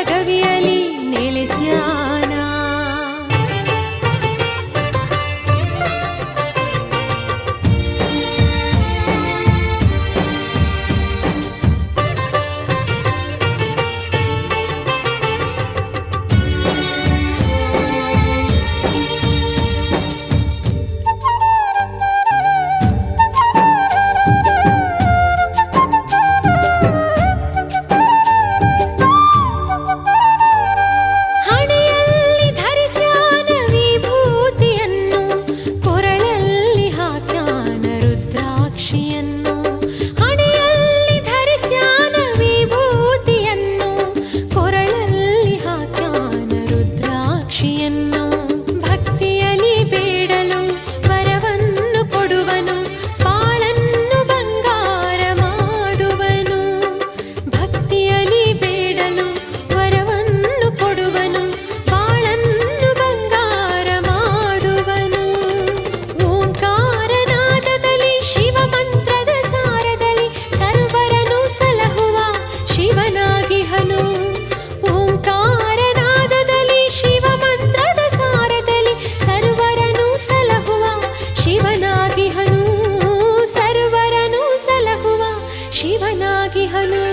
జగవ్యలి నిలిశాను ಶಿವನಾಗಿ ಹನು